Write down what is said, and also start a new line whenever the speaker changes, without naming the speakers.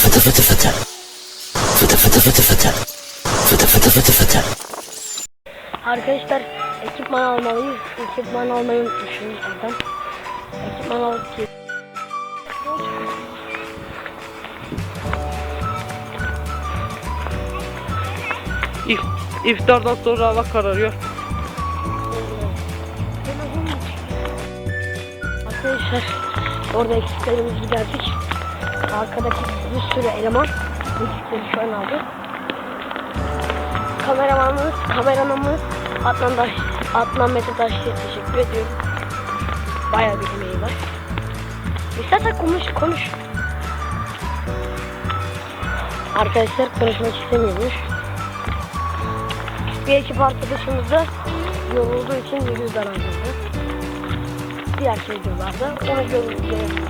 fıtı fıtı fıtı. Fıtı fıtı fıtı fıtı. Fıtı fıtı fıtı fıtı.
Arkadaşlar ekipman almalıyız. Ekipman almayı unutmuşuz zaten. Ekipman alıp ki.
İf iftardan sonra hava kararıyor.
Arkadaşlar orada eksiklerimizi giderdik. Arkadaki bir sürü eleman eksikleri şu an aldı. Kameramanımız, kameramanımız Adnan Daş, Adnan Mete Daşlı'ya teşekkür ediyorum. Bayağı bir emeği var. İstersen konuş, konuş. Arkadaşlar konuşmak istemiyormuş. Bir ekip arkadaşımız da yorulduğu için yüzünden ayrıldı. Diğer şey diyorlardı. Onu görünce